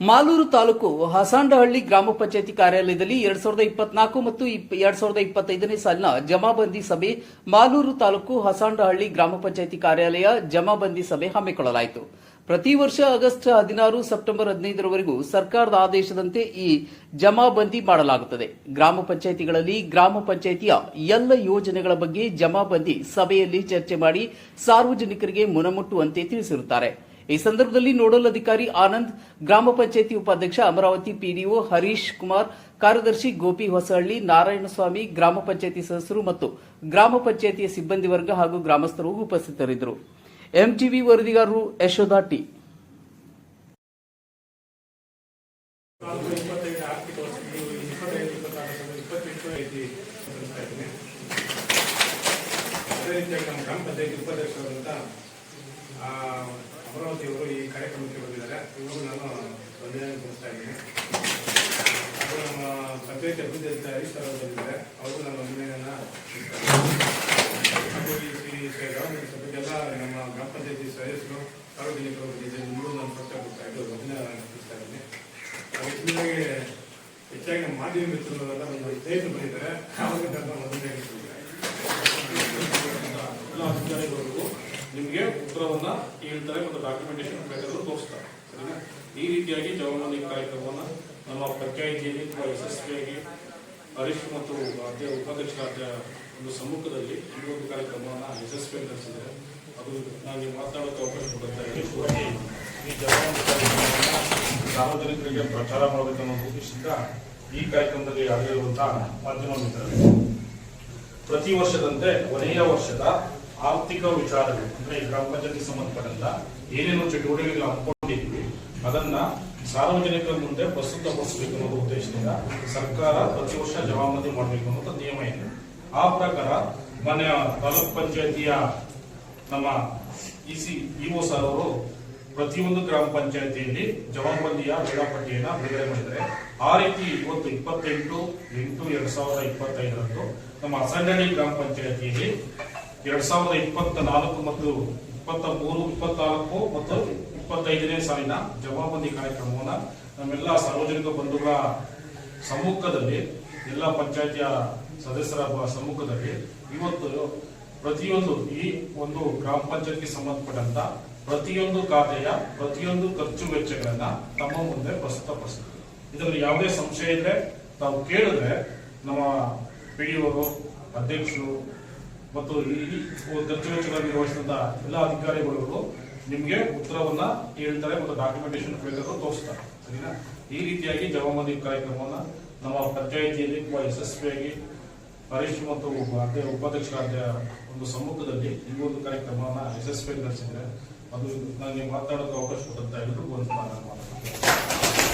ಮಾಲೂರು ತಾಲೂಕು ಹಸಾಂಡಹಳ್ಳಿ ಗ್ರಾಮ ಪಂಚಾಯಿತಿ ಕಾರ್ಯಾಲಯದಲ್ಲಿ ಎರಡ್ ಸಾವಿರದ ಇಪ್ಪತ್ನಾಲ್ಕು ಮತ್ತು ಎರಡ್ ಸಾವಿರದ ಇಪ್ಪತ್ತೈದನೇ ಸಾಲಿನ ಜಮಾಬಂದಿ ಸಭೆ, ಮಾಲೂರು ತಾಲೂಕು ಹಸಾಂಡಹಳ್ಳಿ ಗ್ರಾಮ ಪಂಚಾಯಿತಿ ಕಾರ್ಯಾಲಯ ಜಮಾಬಂದಿ ಸಭೆ ಹಮ್ಮಿಕೊಳ್ಳಲಾಯಿತು. ಪ್ರತಿ ವರ್ಷ ಆಗಸ್ಟ್ ಹದಿನಾರು, ಸೆಪ್ಟೆಂಬರ್ ಹದಿನೈದರವರೆಗೂ ಸರ್ಕಾರದ ಆದೇಶದಂತೆ ಈ ಜಮಾಬಂದಿ ಮಾಡಲಾಗುತ್ತದೆ. ಗ್ರಾಮ ಪಂಚಾಯಿತಿಗಳಲ್ಲಿ ಗ್ರಾಮ ಪಂಚಾಯಿತಿಯ ಎಲ್ಲ ಯೋಜನೆಗಳ ಬಗ್ಗೆ ಜಮಾಬಂದಿ ಸಭೆಯಲ್ಲಿ ಚರ್ಚೆ ಮಾಡಿ ಸಾರ್ವಜನಿಕರಿಗೆ ಮುನಮುಟ್ಟುವಂತೆ ತಿಳಿಸಿರುತ್ತಾರೆ. ಈ ಸಂದರ್ಭದಲ್ಲಿ ನೋಡಲ್ ಅಧಿಕಾರಿ ಆನಂದ್, ಗ್ರಾಮ ಪಂಚಾಯಿತಿ ಉಪಾಧ್ಯಕ್ಷ ಅಮರಾವತಿ ಪಿಡಿಒ ಹರೀಶ್ ಕುಮಾರ್, ಕಾರ್ಯದರ್ಶಿ ಗೋಪಿ ಹೊಸಹಳ್ಳಿ, ನಾರಾಯಣಸ್ವಾಮಿ, ಗ್ರಾಮ ಪಂಚಾಯಿತಿ ಸದಸ್ಯರು ಮತ್ತು ಗ್ರಾಮ ಪಂಚಾಯತಿಯ ಸಿಬ್ಬಂದಿ ವರ್ಗ ಹಾಗೂ ಗ್ರಾಮಸ್ಥರು ಉಪಸ್ಥಿತರಿದ್ದರು. ಎಂಟಿವಿ ವರದಿಗಾರರು ಯಶೋಧ ಟಿ. ಅದೇ ರೀತಿಯಾಗಿ ನಮ್ಮ ಗ್ರಾಮ ಪಂಚಾಯತಿ ಉಪಾಧ್ಯಕ್ಷರಾದಂಥ ಆ, ಅಮರಾವತಿ ಅವರು ಈ ಕಾರ್ಯಕ್ರಮಕ್ಕೆ ಬಂದಿದ್ದಾರೆ. ಇವರು ನಾನು ವಂದನೆಯನ್ನು ಕೊಡ್ತಾ ಇದ್ದೀನಿ. ಹಾಗೂ ನಮ್ಮ ಪಂಚಾಯತ್ ಅಭಿವೃದ್ಧಿ ಅಧಿಕಾರಿ ಸರ್ ಅವರು ಬಂದಿದ್ದಾರೆ. ಅವರು ನಾನು ನಮ್ಮ ಗ್ರಾಮ ನಿಮಗೂ ನಾನು ಹೆಚ್ಚಾಗಿ ಮಾಧ್ಯಮ ಮಿತ್ರರು ಒಂದು ಸ್ನೇಹಿತರು ಬಂದಿದ್ದಾರೆ. ಹೇಳ್ತಾರೆ ಮತ್ತು ಡಾಕ್ಯುಮೆಂಟೇಶನ್ ಬೇಕಾದರೂ ತೋರಿಸ್ತಾರೆ, ಸರಿನಾ? ಈ ರೀತಿಯಾಗಿ ಜವಾಬ್ದಾರಿ ಕಾರ್ಯಕ್ರಮವನ್ನು ನಮ್ಮ ಪಂಚಾಯಿತಿಯಲ್ಲಿ ತುಂಬಾ ಯಶಸ್ವಿಯಾಗಿ ಹರೀಶ್ ಮತ್ತು ಅಧ್ಯ ಉಪಾಧ್ಯಕ್ಷರಾದ ಒಂದು ಸಮ್ಮುಖದಲ್ಲಿ ಈ ಒಂದು ಕಾರ್ಯಕ್ರಮವನ್ನು ಯಶಸ್ವಿಯಾಗಿ ನಡೆಸಿದ್ದಾರೆ. ಅದು ನನಗೆ ಮಾತಾಡೋಕೆ ಅವಕಾಶ ಕೊಡುತ್ತಾ ಇದೆ ಈ ಜವಾಬ್ದಾರಿ ಕಾರ್ಯಕ್ರಮವನ್ನು ಸಾರ್ವಜನಿಕರಿಗೆ ಪ್ರಚಾರ ಮಾಡಬೇಕನ್ನೋ ಉದ್ದೇಶದಿಂದ ಈ ಕಾರ್ಯಕ್ರಮದಲ್ಲಿ ಆಗಿರುವಂತಹ ಮಾಧ್ಯಮ ಮಿತ್ರರು. ಪ್ರತಿ ವರ್ಷದಂತೆ ಕೊನೆಯ ವರ್ಷದ ಆರ್ಥಿಕ ವಿಚಾರಗಳು, ಅಂದ್ರೆ ಗ್ರಾಮ ಪಂಚಾಯತಿ ಸಂಬಂಧಪಟ್ಟಂತ ಏನೇನು ಚಟುವಟಿಕೆಗಳು ಹಮ್ಮಿಕೊಂಡಿದ್ವಿ, ಅದನ್ನ ಸಾರ್ವಜನಿಕರ ಮುಂದೆ ಪ್ರಸ್ತುತಪಡಿಸಬೇಕು ಅನ್ನೋ ಉದ್ದೇಶದಿಂದ ಸರ್ಕಾರ ಪ್ರತಿ ವರ್ಷ ಜವಾಬ್ದಾರಿ ಮಾಡಬೇಕು ಅನ್ನೋದು ನಿಯಮ ಇದೆ. ಆ ಪ್ರಕಾರ ಮನೆಯ ತಾಲೂಕ್ ಪಂಚಾಯತಿಯ ನಮ್ಮ ಇಸಿ ಇಒ ಸರ್ ಅವರು ಪ್ರತಿಯೊಂದು ಗ್ರಾಮ ಪಂಚಾಯತಿಯಲ್ಲಿ ಜವಾಬ್ದಾರಿಯ ವೇಳಾಪಟ್ಟಿಯನ್ನ ಬಿಡುಗಡೆ ಮಾಡಿದ್ದಾರೆ. ಆ ರೀತಿ ಇವತ್ತು ಇಪ್ಪತ್ತೆಂಟು ಎಂಟು ಎರಡ್ ಸಾವಿರದ ಇಪ್ಪತ್ತೈದರಂದು ನಮ್ಮ ಅಸಂಡಳ್ಳಿ ಗ್ರಾಮ ಪಂಚಾಯತಿಯಲ್ಲಿ ಎರಡ್ ಸಾವಿರದ ಇಪ್ಪತ್ತ ನಾಲ್ಕು ಮತ್ತು ಇಪ್ಪತ್ತ ಮೂರು ಇಪ್ಪತ್ನಾಲ್ಕು ಮತ್ತು ಇಪ್ಪತ್ತೈದನೇ ಸಾಲಿನ ಜವಾಬಂದಿ ಕಾರ್ಯಕ್ರಮವನ್ನು ನಮ್ಮೆಲ್ಲ ಸಾರ್ವಜನಿಕ ಬಂಧುಗಳ ಸಮ್ಮುಖದಲ್ಲಿ, ಎಲ್ಲ ಪಂಚಾಯತಿಯ ಸದಸ್ಯರ ಸಮ್ಮುಖದಲ್ಲಿ ಇವತ್ತು ಪ್ರತಿಯೊಂದು ಈ ಒಂದು ಗ್ರಾಮ ಪಂಚಾಯತ್ಗೆ ಸಂಬಂಧಪಟ್ಟಂತ ಪ್ರತಿಯೊಂದು ಖಾತೆಯ ಪ್ರತಿಯೊಂದು ಖರ್ಚು ವೆಚ್ಚಗಳನ್ನ ತಮ್ಮ ಮುಂದೆ ಪ್ರಸ್ತುತಪಡಿಸ್ತೀವಿ ಇದರಲ್ಲಿ ಯಾವುದೇ ಸಂಶಯ ಇದ್ರೆ ತಾವು ಕೇಳಿದ್ರೆ ನಮ್ಮ ಪಿಡಿಒರು ಅಧ್ಯಕ್ಷರು ಮತ್ತು ಈ ಖರ್ಚು ವೆಚ್ಚಗಳನ್ನು ನಿರ್ವಹಿಸಿದಂತ ಎಲ್ಲ ಅಧಿಕಾರಿಗಳು ನಿಮಗೆ ಉತ್ತರವನ್ನ ಹೇಳ್ತಾರೆ ಮತ್ತು ಡಾಕ್ಯುಮೆಂಟೇಶನ್ ಬೇಕಾದ್ರೂ ತೋರಿಸ್ತಾರೆ. ಸರಿನಾ? ಈ ರೀತಿಯಾಗಿ ಜವಾಬ್ದಾರಿ ಕಾರ್ಯಕ್ರಮವನ್ನ ನಮ್ಮ ಪಂಚಾಯಿತಿಯಲ್ಲಿ ತುಂಬಾ ಯಶಸ್ವಿಯಾಗಿ ಹರೀಶ್ ಮತ್ತು ಉಪಾಧ್ಯಕ್ಷ ಉಪಾಧ್ಯಕ್ಷರಾದ ಒಂದು ಸಮ್ಮುಖದಲ್ಲಿ ಈ ಒಂದು ಕಾರ್ಯಕ್ರಮವನ್ನ ಯಶಸ್ವಿಯಾಗಿ ನಡೆಸಿದ್ರೆ ಅದು ನನಗೆ ಮಾತಾಡೋಕೆ ಅವಕಾಶ ಕೊಟ್ಟಂತ ಎಲ್ಲರಿಗೂ ಒಂದು ಮಾತನಾಡ್ತೀನಿ